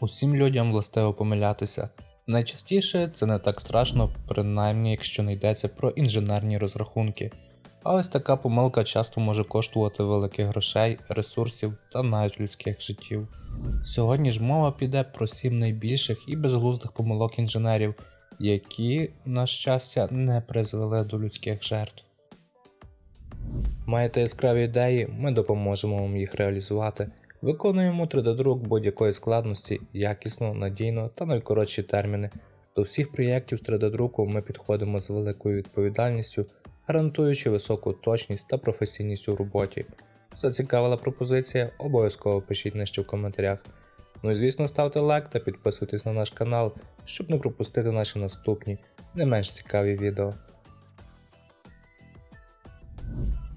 Усім людям властиво помилятися. Найчастіше це не так страшно, принаймні якщо не йдеться про інженерні розрахунки. А ось така помилка часто може коштувати великих грошей, ресурсів та навіть людських життів. Сьогодні ж мова піде про сім найбільших і безглуздих помилок інженерів, які, на щастя, не призвели до людських жертв. Маєте яскраві ідеї, ми допоможемо вам їх реалізувати. Виконуємо 3D-друк будь-якої складності, якісно, надійно та найкоротші терміни. До всіх проєктів з 3D-друку ми підходимо з великою відповідальністю, гарантуючи високу точність та професійність у роботі. Зацікавила пропозиція? Обов'язково пишіть нижче в коментарях. Ну і звісно ставте лайк та підписуйтесь на наш канал, щоб не пропустити наші наступні, не менш цікаві відео.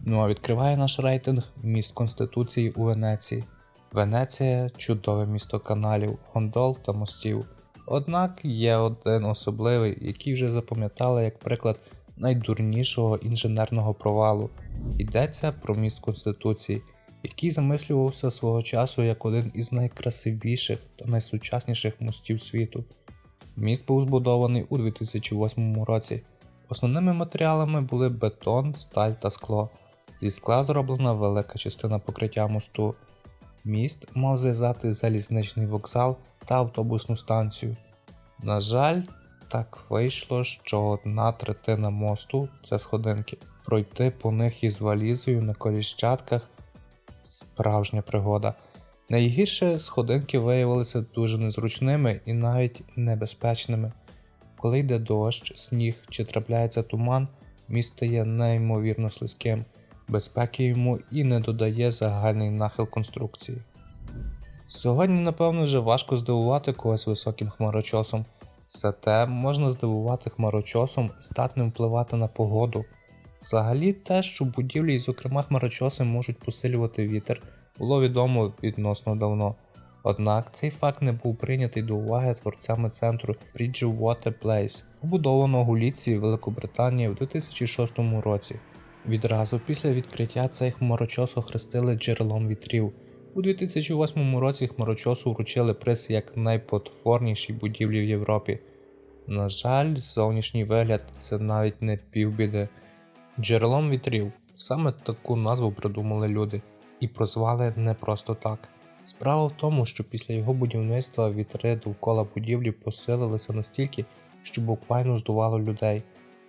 Ну а відкриває наш рейтинг міст Конституції у Венеції. Венеція чудове місто каналів, гондол та мостів. Однак є один особливий, який вже запам'ятали як приклад найдурнішого інженерного провалу. Йдеться про міст Конституції, який замислювався свого часу як один із найкрасивіших та найсучасніших мостів світу. Міст був збудований у 2008 році. Основними матеріалами були бетон, сталь та скло. Зі скла зроблена велика частина покриття мосту. Міст мав зв'язати залізничний вокзал та автобусну станцію. На жаль, так вийшло, що одна третина мосту це сходинки. Пройти по них із валізою на коліщатках справжня пригода. Найгірше сходинки виявилися дуже незручними і навіть небезпечними. Коли йде дощ, сніг чи трапляється туман, міст стає неймовірно слизьким, безпеки йому і не додає загальний нахил конструкції. Сьогодні, напевно, вже важко здивувати когось високим хмарочосом, зате можна здивувати хмарочосом, здатним впливати на погоду. Взагалі, те, що будівлі, і зокрема хмарочоси, можуть посилювати вітер, було відомо відносно давно. Однак цей факт не був прийнятий до уваги творцями центру Bridgewater Place, побудованого у Ліці, Великобританії в 2006 році. Відразу після відкриття цей хмарочос охрестили джерелом вітрів. У 2008 році хмарочосу вручили приз як найпотворнішій будівлі в Європі. На жаль, зовнішній вигляд це навіть не півбіди. Джерелом вітрів саме таку назву придумали люди і прозвали не просто так. Справа в тому, що після його будівництва вітри довкола будівлі посилилися настільки, що буквально здувало людей.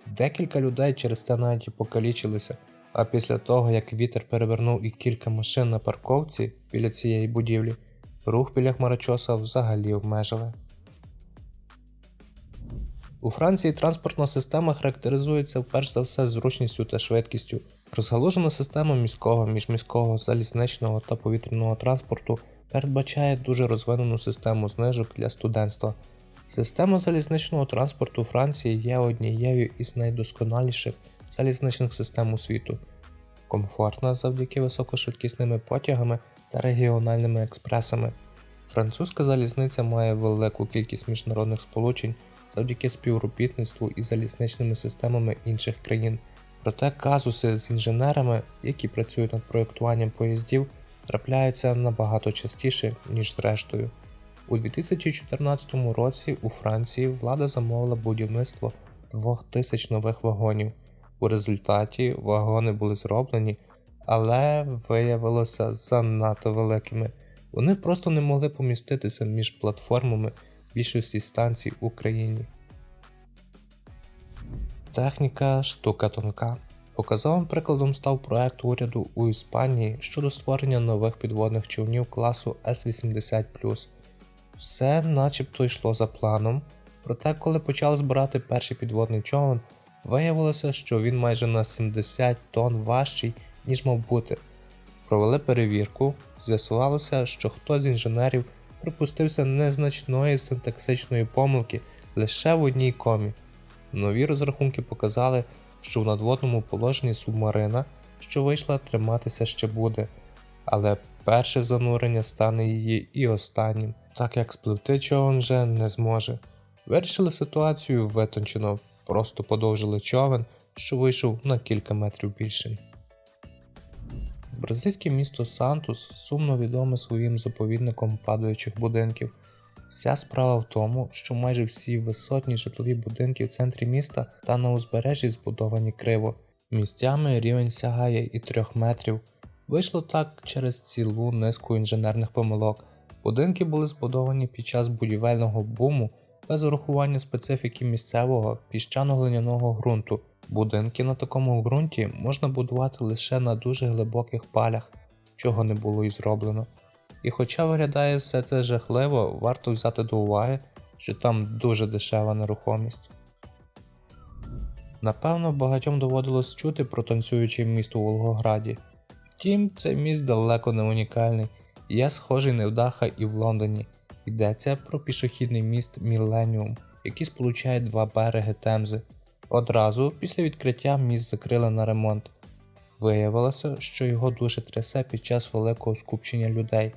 Декілька людей через це навіть і покалічилися, а після того, як вітер перевернув і кілька машин на парковці біля цієї будівлі, рух біля хмарочоса взагалі обмежили. У Франції транспортна система характеризується перш за все зручністю та швидкістю. Розгалужена система міського, міжміського, залізничного та повітряного транспорту передбачає дуже розвинену систему знижок для студентства. Система залізничного транспорту Франції є однією із найдосконаліших залізничних систем у світу. Комфортна завдяки високошвидкісними потягами та регіональними експресами. Французька залізниця має велику кількість міжнародних сполучень завдяки співробітництву із залізничними системами інших країн. Проте казуси з інженерами, які працюють над проєктуванням поїздів, трапляються набагато частіше, ніж зрештою. У 2014 році у Франції влада замовила будівництво 2000 нових вагонів. У результаті вагони були зроблені, але виявилося занадто великими. Вони просто не могли поміститися між платформами більшості станцій в Україні. Техніка штука тонка. Показовим прикладом став проект уряду у Іспанії щодо створення нових підводних човнів класу С-80. Все начебто йшло за планом, проте, коли почали збирати перший підводний човен, виявилося, що він майже на 70 тонн важчий, ніж мав бути. Провели перевірку, з'ясувалося, що хтось з інженерів припустився незначної синтаксичної помилки лише в одній комі. Нові розрахунки показали, що в надводному положенні субмарина, що вийшла, триматися ще буде, але перше занурення стане її і останнім, так як спливти човен вже не зможе. Вирішили ситуацію витончено, просто подовжили човен, що вийшов на кілька метрів більшим. Бразильське місто Сантус сумно відоме своїм заповідником падаючих будинків. Вся справа в тому, що майже всі висотні житлові будинки в центрі міста та на узбережжі збудовані криво. Місцями рівень сягає і 3 метрів. Вийшло так через цілу низку інженерних помилок. Будинки були збудовані під час будівельного буму без урахування специфіки місцевого піщано-глиняного ґрунту. Будинки на такому ґрунті можна будувати лише на дуже глибоких палях, чого не було і зроблено. І хоча виглядає все це жахливо, варто взяти до уваги, що там дуже дешева нерухомість. Напевно, багатьом доводилось чути про танцюючий міст у Волгограді. Втім, цей міст далеко не унікальний, є схожий невдаха і в Лондоні. Йдеться про пішохідний міст Міленіум, який сполучає два береги Темзи. Одразу після відкриття міст закрили на ремонт. Виявилося, що його дуже трясе під час великого скупчення людей.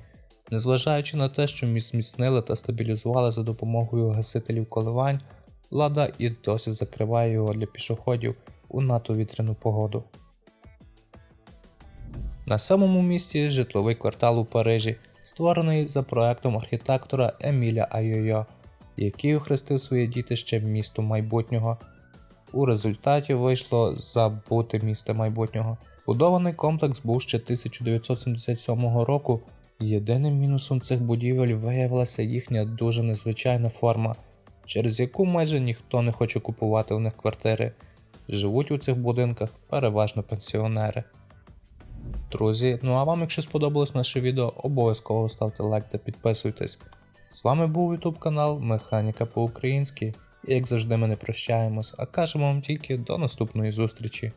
Незважаючи на те, що міст зміцнили та стабілізували за допомогою гасителів коливань, влада і досі закриває його для пішоходів у надто вітряну погоду. На самому місці житловий квартал у Парижі, створений за проектом архітектора Еміля Айойо, який охрестив своє дітище місто майбутнього. У результаті вийшло забути місто майбутнього. Будований комплекс був ще 1977 року. Єдиним мінусом цих будівель виявилася їхня дуже незвичайна форма, через яку майже ніхто не хоче купувати в них квартири. Живуть у цих будинках переважно пенсіонери. Друзі, ну а вам, якщо сподобалось наше відео, обов'язково ставте лайк та підписуйтесь. З вами був YouTube канал Механіка по-українськи. І як завжди ми не прощаємось, а кажемо вам тільки до наступної зустрічі.